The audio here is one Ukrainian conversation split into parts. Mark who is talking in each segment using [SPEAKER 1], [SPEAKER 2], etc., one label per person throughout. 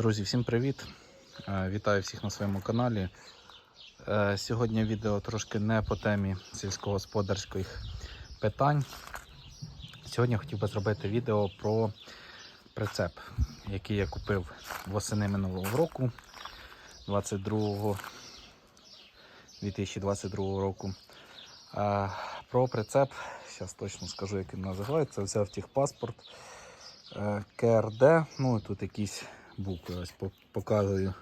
[SPEAKER 1] Друзі, всім привіт! Е, Вітаю всіх на своєму каналі. Е, Сьогодні відео трошки не по темі сільськогосподарських питань. Сьогодні хотів би зробити відео про прицеп, який я купив восени минулого року, 22 2022 року. Е, Про прицеп, зараз точно скажу, як він називається. Взяв техпаспорт е, КРД. Ну і тут якісь букви. Ось показую,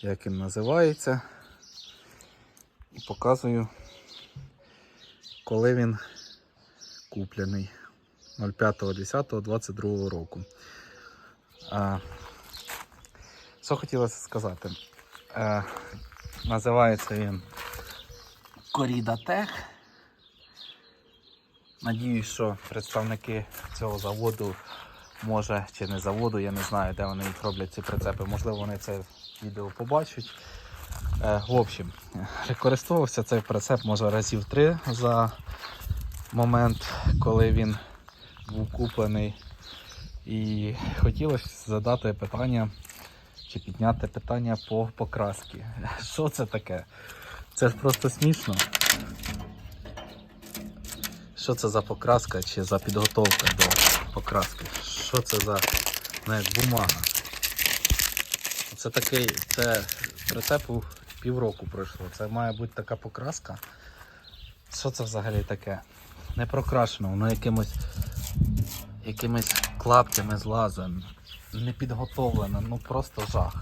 [SPEAKER 1] як він називається. І показую, коли він куплений 05.10.22 року. А, що хотілося сказати? Е, називається він Коріда Тех. Надіюсь, що представники цього заводу, може чи не заводу, я не знаю, де вони їх роблять ці прицепи. Можливо, вони це відео побачать. Е, в общем, використовувався цей прицеп може разів три за момент, коли він був куплений. І хотілося задати питання чи підняти питання по покрасці. Що це таке? Це ж просто смішно. Що це за покраска чи за підготовка до покраски? Що це за як бумага? Це такий, це прицепу півроку пройшло. Це має бути така покраска. Що це взагалі таке? Не прокрашено, воно якимось якимись клаптями злазить. Не підготовлено, ну просто жах.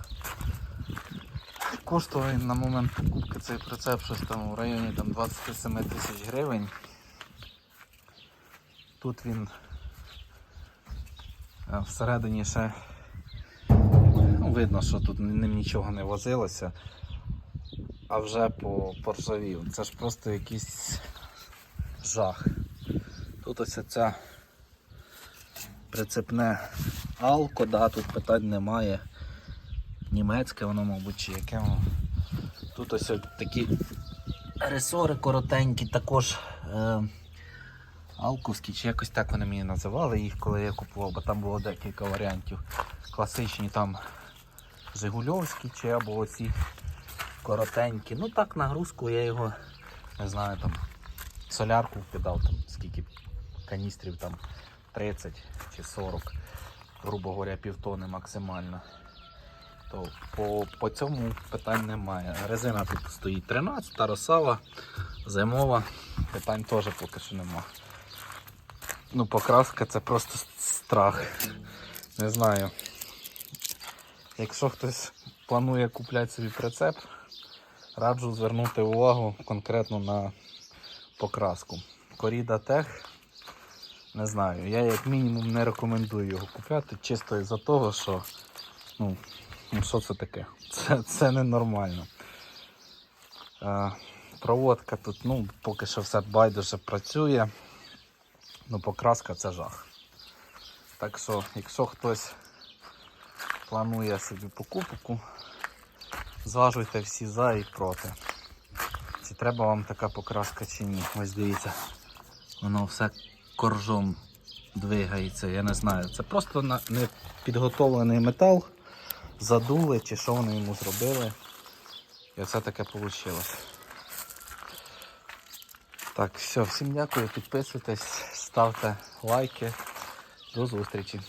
[SPEAKER 1] Коштує на момент покупки цей прицеп щось там в районі там, 27 тисяч гривень. Тут він всередині ще ну, видно, що тут ним нічого не возилося, а вже по поржавів. Це ж просто якийсь жах. Тут ось ця прицепне алко, да, тут питань немає. Німецьке воно, мабуть, чи яке воно. Тут ось такі ресори коротенькі, також. Е, Алковські, чи якось так вони мені називали їх, коли я купував, бо там було декілька варіантів. Класичні там Жигульовські чи або оці коротенькі. Ну так, нагрузку я його, не знаю, там солярку вкидав, там скільки каністрів, там 30 чи 40, грубо говоря, півтони максимально. То по, по цьому питань немає. Резина тут стоїть 13, росава, зимова, питань теж поки що немає. Ну, покраска це просто страх. Не знаю. Якщо хтось планує купляти собі прицеп, раджу звернути увагу конкретно на покраску. Коріда Тех, не знаю, я як мінімум не рекомендую його купляти, чисто із-за того, що ну, ну що це таке? Це, це ненормально. Е, проводка тут, ну, поки що все байдуже працює. Ну, покраска це жах. Так що, якщо хтось планує собі покупку, зважуйте всі за і проти. Чи треба вам така покраска чи ні. Ось дивіться, воно все коржом двигається, я не знаю. Це просто не підготовлений метал, задули чи що вони йому зробили. І оце таке вийшло. Так, все, всім дякую, підписуйтесь, ставте лайки. До зустрічі.